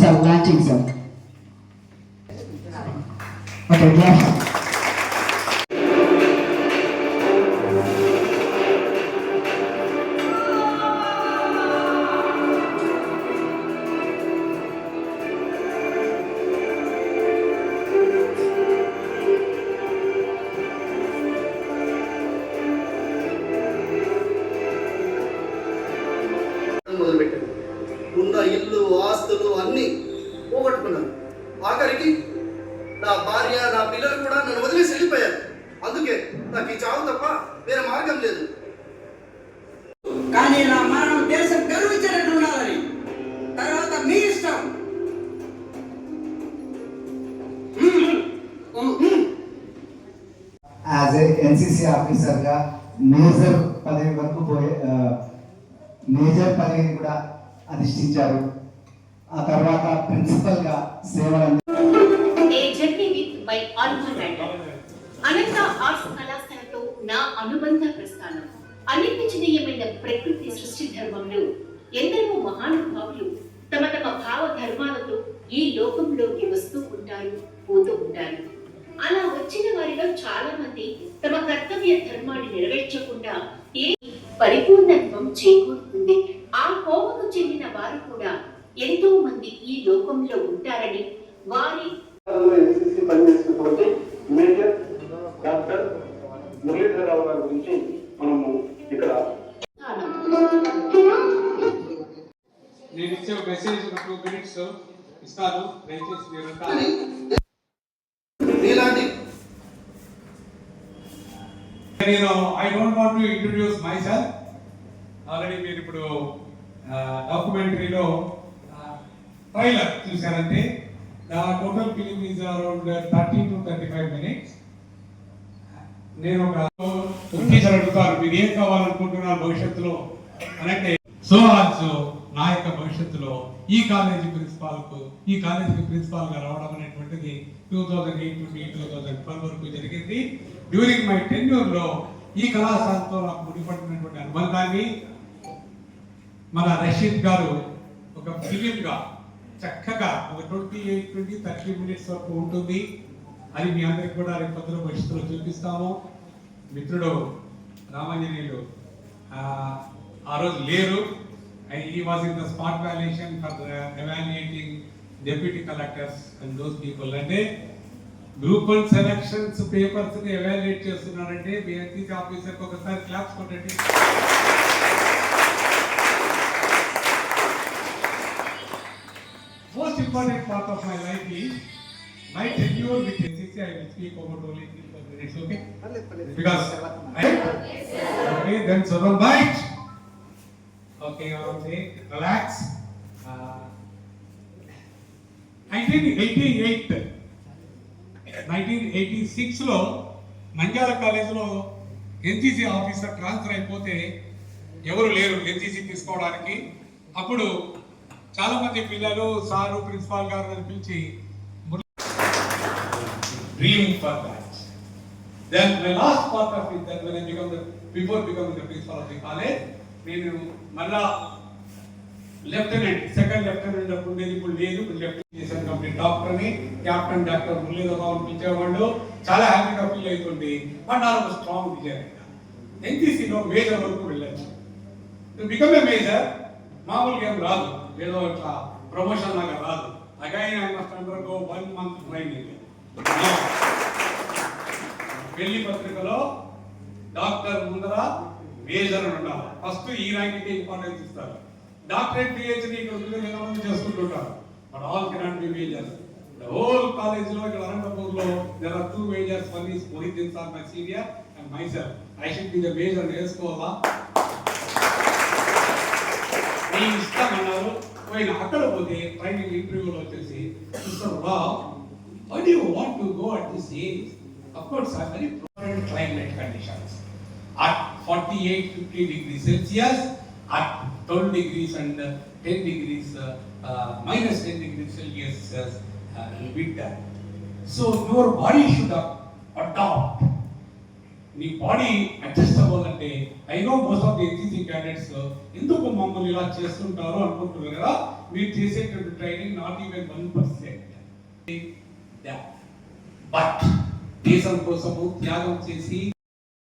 Sir launching sir okay కానీ నా మరణం దేశం గర్వించినట్టు ఉండాలని. తర్వాత మీ ఇష్టం. యాజ్ ఏ ఎన్సిసి ఆఫీసర్గా మేజర్ పదవి వరకు పోయే మేజర్ పదవిని కూడా అధిష్ఠించారు. ఆ తర్వాత ప్రిన్సిపల్గా సేవలు అనంత ఆర్ట్స్ కళాశాలతో నా అనుబంధ ప్రస్థానం. మీద ప్రకృతి సృష్టి ధర్మంలో ఎందరో మహానుభావులు తమ తమ భావ ధర్మాలతో ఈ లోకంలోకి వస్తూ ఉంటారు పోతూ ఉంటారు. అలా వచ్చిన వారిలో చాలా మంది తమ కర్తవ్య ధర్మాన్ని నెరవేర్చకుండా ఏ పరిపూర్ణత్వం చేకూరుతుంది. ఆ కోవకు చెందిన వారు కూడా ఎంతో మంది ఈ లోకంలో ఉంటారని వారి పనిచేసినటువంటి మేజర్ డాక్టర్ మురళీధరరావు గారి గురించి మెసేజ్ టూ మినిట్స్ ఇస్తాను. దయచేసి నీలాంటి నేను I don't want to introduce myself already మీరు ఇప్పుడు డాక్యుమెంటరీలో ట్రైలర్ చూసారంటే the total film is around thirty to thirty five minutes నేను ఒక టీచర్ అడుగుతారు మీరు ఏం కావాలనుకుంటున్నారు భవిష్యత్తులో? అనంటే సో ఆల్సో నా యొక్క భవిష్యత్తులో ఈ కాలేజీ ప్రిన్సిపాల్కు ఈ కాలేజీకి ప్రిన్సిపాల్గా రావడం అనేటువంటిది టూ థౌజండ్ ఎయిట్ నుండి టూ థౌజండ్ ట్వెల్వ్ వరకు జరిగింది. డ్యూరింగ్ మై టెన్యూర్లో ఈ కళాశాలతో నాకు ముడిపడినటువంటి అనుబంధాన్ని మన రషీద్ గారు ఒక ఫిలిం చక్కగా ఒక twenty eight twenty thirty minutes వరకు ఉంటుంది. అది మీ అందరికి కూడా రేపు పొద్దున భవిష్యత్తులో చూపిస్తాము. మిత్రుడు రామాంజనేయులు ఆ రోజు లేరు. He was in the spot valuation for evaluating deputy collectors and those people అంటే గ్రూప్ వన్ సెలక్షన్స్ పేపర్స్ని ఎవాల్యుయేట్ చేస్తున్నారంటే మీ ఎన్సీసీ ఆఫీసర్ ఒకసారి క్లాప్స్ కొట్టండి most important part of my life is my tenure with NCC. I will speak about only three four minutes, okay? Because I, okay, then Soron bite. Okay, okay, relax. Uh, 1988, 1986 సిక్స్లో మంజాల కాలేజీలో NCC officer transfer అయిపోతే ఎవరు లేరు NCC తీసుకోవడానికి. అప్పుడు చాలామంది పిల్లలు sir principal గారు అని పిలిచి dream for that then the last part of it then when I become the before becoming the principal of the college నేను మళ్ళా లెఫ్టినెంట్ సెకండ్ లెఫ్టినెంట్ అప్పుడు ఉండేది ఇప్పుడు లేదు. ఇప్పుడు లెఫ్టినెంట్ చేశాను కంప్లీట్. డాక్టర్ని క్యాప్టెన్ డాక్టర్ మురళీధరరావు అని పిలిచేవాళ్ళు చాలా హ్యాపీగా ఫీల్ అవుతుంది బట్ నాకు ఒక స్ట్రాంగ్ విజయ్ ఎన్టీసీలో మేజర్ వరకు వెళ్ళచ్చు. బికమ్ ఏ మేజర్ మామూలుగా ఏం రాదు. ఏదో ఇట్లా ప్రమోషన్ లాగా రాదు. Again I must undergo one month training పెళ్ళి పత్రికలో డాక్టర్ ముందర మేజర్ అని ఉండాలి ఫస్ట్ ఈ ర్యాంక్ ఇంపార్టెన్స్ ఇస్తారు. డాక్టరేట్ పిహెచ్డి ఇక్కడ ఉద్యోగం ఎంతమంది చేసుకుంటుంటారు but all cannot be majors the whole కాలేజ్లో ఇక్కడ అనంతపూర్లో there are two majors one is Mohiddin sir my senior and myself I should be the major నేర్చుకోవాలా మీ ఇష్టం అన్నారు. పోయిన అక్కడ పోతే ట్రైనింగ్ ఇంటర్వ్యూలో వచ్చేసి Mister Rao why do want to go at this age of course are very problem climate conditions 48 50 degrees Celsius at 12 degrees and 10 degrees minus 10 degrees Celsius uh, winter. So your body should adopt. నీ body adjust అవ్వాలంటే I know most of the NCC cadets ఎందుకు మమ్మల్ని ఇలా చేస్తుంటారో అనుకుంటున్నారు కదా మీరు చేసేటువంటి training not even one percent but దేశం కోసము త్యాగం చేసి